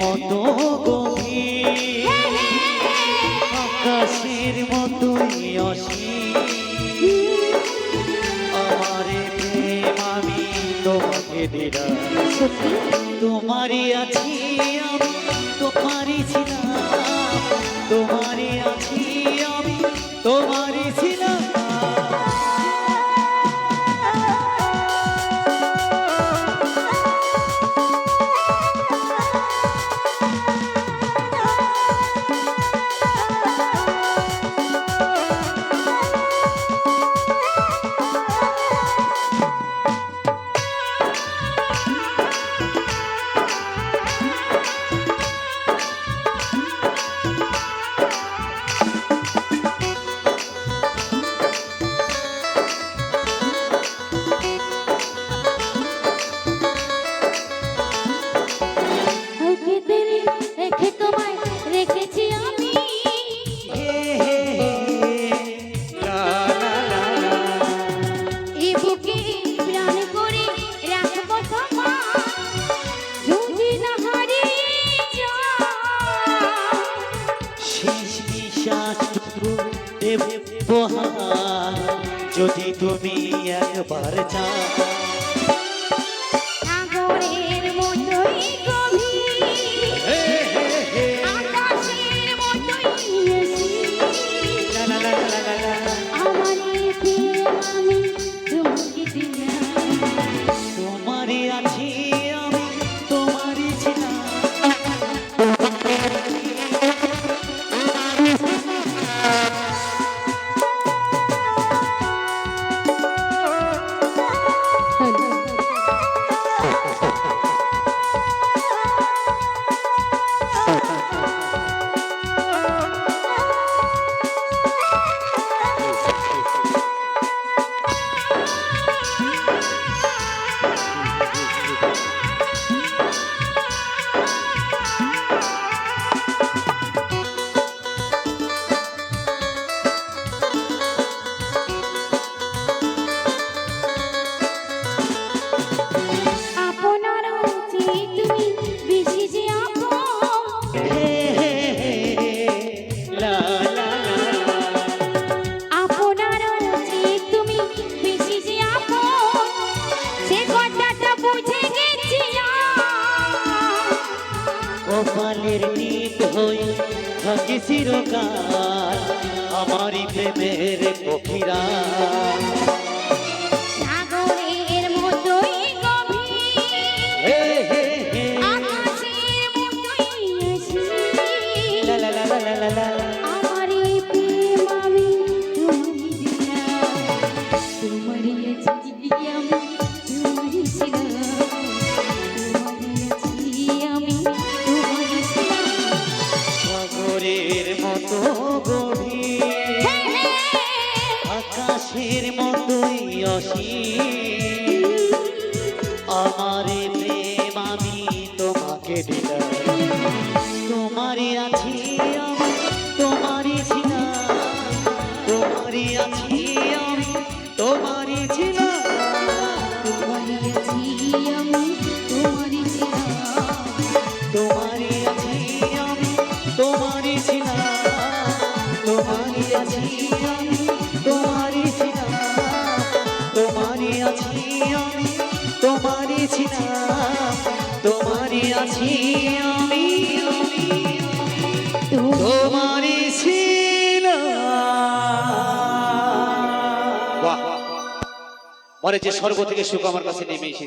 মতো আকাশের মতো অসীম। আমি তোমাকে দিলাম তোমারই আছি আমি, তোমারই ছিলাম। তোমারই আছি আমি, তোমারই উপহার যদি তুমি একবার চাও তুফানের টিপ হই থাকি চিরকাল। আমারই প্রেমের পক্ষীরা। পাখির মতোই অসীম। আমার প্রেম আমি তোমাকে দিলাম। তোমারই আছি আমি, তোমারই ছিলাম। তোমারই আছি আমি, তোমারই ছিলাম। তোমারই আছি আমি পরে যে স্বর্গ থেকে সুখ আমার কাছে নেমে এসে